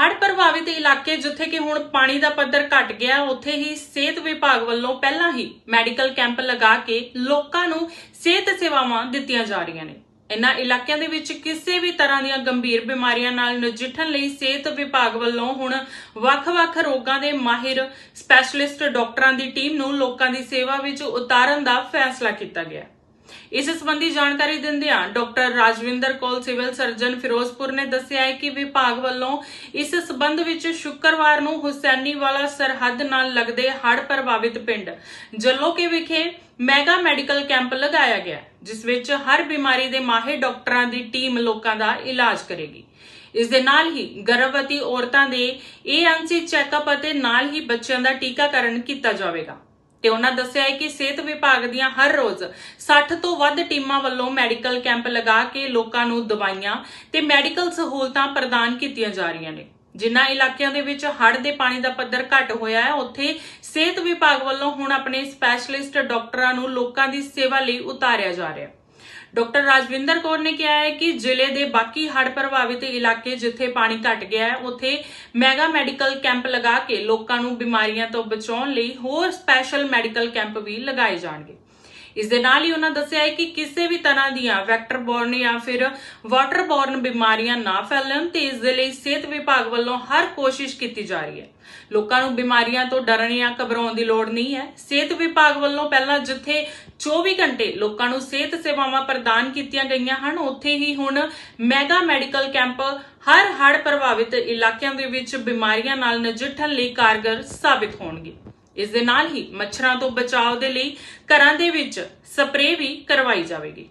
ਹੜ੍ਹ ਪ੍ਰਭਾਵਿਤ ਇਲਾਕੇ ਜਿੱਥੇ ਕਿ ਹੁਣ ਪਾਣੀ ਦਾ ਪੱਧਰ ਘਟ ਗਿਆ, ਉੱਥੇ ਹੀ ਸਿਹਤ ਵਿਭਾਗ ਵੱਲੋਂ ਪਹਿਲਾਂ ਹੀ ਮੈਡੀਕਲ ਕੈਂਪ ਲਗਾ ਕੇ ਲੋਕਾਂ ਨੂੰ ਸਿਹਤ ਸੇਵਾਵਾਂ ਦਿੱਤੀਆਂ ਜਾ ਰਹੀਆਂ ਨੇ। ਇਨ੍ਹਾਂ ਇਲਾਕਿਆਂ ਦੇ ਵਿੱਚ ਕਿਸੇ ਵੀ ਤਰ੍ਹਾਂ ਦੀਆਂ ਗੰਭੀਰ ਬਿਮਾਰੀਆਂ ਨਾਲ ਨਜਿੱਠਣ ਲਈ ਸਿਹਤ ਵਿਭਾਗ ਵੱਲੋਂ ਹੁਣ ਵੱਖ-ਵੱਖ ਰੋਗਾਂ ਦੇ ਮਾਹਿਰ ਸਪੈਸ਼ਲਿਸਟ ਡਾਕਟਰਾਂ ਦੀ ਟੀਮ ਨੂੰ ਲੋਕਾਂ ਦੀ ਸੇਵਾ ਵਿੱਚ ਉਤਾਰਨ ਦਾ ਫੈਸਲਾ ਕੀਤਾ ਗਿਆ। ਇਸ ਸੰਬੰਧੀ ਜਾਣਕਾਰੀ ਦਿੰਦਿਆਂ doctor Rajwinder Kaul civil surgeon Ferozepur ਨੇ ਦੱਸਿਆ ਹੈ ਕਿ ਵਿਭਾਗ ਵੱਲੋਂ ਇਸ ਸਬੰਧ ਵਿੱਚ ਸ਼ੁੱਕਰਵਾਰ ਨੂੰ ਹੁਸੈਨੀਵਾਲਾ ਸਰਹੱਦ ਨਾਲ ਲੱਗਦੇ ਹੜ੍ਹ ਪ੍ਰਭਾਵਿਤ ਪਿੰਡ ਜੱਲੋਕੇ ਵਿਖੇ ਮੈਗਾ ਮੈਡੀਕਲ ਕੈਂਪ ਲਗਾਇਆ ਗਿਆ, ਜਿਸ ਵਿੱਚ ਹਰ ਬਿਮਾਰੀ ਦੇ ਮਾਹਿਰ ਡਾਕਟਰਾਂ ਦੀ ਟੀਮ ਲੋਕਾਂ ਦਾ ਇਲਾਜ ਕਰੇਗੀ। ਇਸ ਦੇ ਨਾਲ ਹੀ ਗਰਭਵਤੀ ਔਰਤਾਂ ਦੇ ਏਐਨਸੀ ਚੈੱਕਅਪ ਅਤੇ ਨਾਲ ਹੀ ਬੱਚਿਆਂ ਦਾ ਟੀਕਾਕਰਨ ਕੀਤਾ ਜਾਵੇਗਾ। ਤੇ ਉਹਨਾਂ ਦੱਸਿਆ ਹੈ ਕਿ ਸਿਹਤ ਵਿਭਾਗ ਦੀਆਂ ਹਰ ਰੋਜ਼ 60 ਤੋਂ ਵੱਧ ਟੀਮਾਂ ਵੱਲੋਂ ਮੈਡੀਕਲ ਕੈਂਪ ਲਗਾ ਕੇ ਲੋਕਾਂ ਨੂੰ ਦਵਾਈਆਂ ਤੇ ਮੈਡੀਕਲ ਸਹੂਲਤਾਂ ਪ੍ਰਦਾਨ ਕੀਤੀਆਂ ਜਾ ਰਹੀਆਂ ਨੇ। ਜਿਨ੍ਹਾਂ ਇਲਾਕਿਆਂ ਦੇ ਵਿੱਚ ਹੜ੍ਹ ਦੇ ਪਾਣੀ ਦਾ ਪੱਧਰ ਘਟ ਹੋਇਆ ਹੈ, ਉੱਥੇ ਸਿਹਤ ਵਿਭਾਗ ਵੱਲੋਂ ਹੁਣ ਆਪਣੇ ਸਪੈਸ਼ਲਿਸਟ ਡਾਕਟਰਾਂ ਨੂੰ ਲੋਕਾਂ ਦੀ ਸੇਵਾ ਲਈ ਉਤਾਰਿਆ ਜਾ ਰਿਹਾ ਹੈ। ਡਾਕਟਰ ਰਾਜਵਿੰਦਰ ਕੌਰ ਨੇ ਕਿਹਾ ਹੈ ਕਿ ਜ਼ਿਲ੍ਹੇ ਦੇ ਬਾਕੀ ਹੜ੍ਹ ਪ੍ਰਭਾਵਿਤ ਇਲਾਕੇ ਜਿੱਥੇ ਪਾਣੀ ਘਟ ਗਿਆ ਹੈ, ਉੱਥੇ ਮੈਗਾ ਮੈਡੀਕਲ ਕੈਂਪ ਲਗਾ ਕੇ ਲੋਕਾਂ ਨੂੰ ਬਿਮਾਰੀਆਂ ਤੋਂ ਬਚਾਉਣ ਲਈ ਹੋਰ ਸਪੈਸ਼ਲ ਮੈਡੀਕਲ ਕੈਂਪ ਵੀ ਲਗਾਏ ਜਾਣਗੇ। ਇਸ ਦੇ ਨਾਲ ਹੀ ਉਹਨਾਂ ਦੱਸਿਆ ਹੈ ਕਿ ਕਿਸੇ ਵੀ ਤਰ੍ਹਾਂ ਦੀਆਂ ਵੈਕਟਰ ਬੋਰਨ ਜਾਂ ਫਿਰ ਵਾਟਰ ਬੋਰਨ ਬਿਮਾਰੀਆਂ ਨਾ ਫੈਲਣ ਤੇ ਇਸ ਦੇ ਲਈ ਸਿਹਤ ਵਿਭਾਗ ਵੱਲੋਂ ਹਰ ਕੋਸ਼ਿਸ਼ ਕੀਤੀ ਜਾ ਰਹੀ ਹੈ। ਲੋਕਾਂ ਨੂੰ ਬਿਮਾਰੀਆਂ ਤੋਂ ਡਰਨ ਜਾਂ ਘਬਰਾਉਣ ਦੀ ਲੋੜ ਨਹੀਂ ਹੈ। ਸਿਹਤ ਵਿਭਾਗ ਵੱਲੋਂ ਪਹਿਲਾਂ ਜਿੱਥੇ 24 ਘੰਟੇ ਲੋਕਾਂ ਨੂੰ ਸਿਹਤ ਸੇਵਾਵਾਂ ਪ੍ਰਦਾਨ ਕੀਤੀਆਂ ਗਈਆਂ ਹਨ, ਉੱਥੇ ਹੀ ਹੁਣ ਮੈਗਾ ਮੈਡੀਕਲ ਕੈਂਪ ਹਰ ਹੜ੍ਹ ਪ੍ਰਭਾਵਿਤ ਇਲਾਕਿਆਂ ਦੇ ਵਿੱਚ ਬਿਮਾਰੀਆਂ ਨਾਲ ਨਜਿੱਠਣ ਲਈ ਕਾਰਗਰ ਸਾਬਿਤ ਹੋਣਗੇ। ਇਸ ਦੇ ਨਾਲ ਹੀ ਮੱਛਰਾਂ ਤੋਂ ਬਚਾਅ ਦੇ ਲਈ ਘਰਾਂ ਦੇ ਵਿੱਚ ਸਪਰੇਅ ਵੀ ਕਰਵਾਈ ਜਾਵੇਗੀ।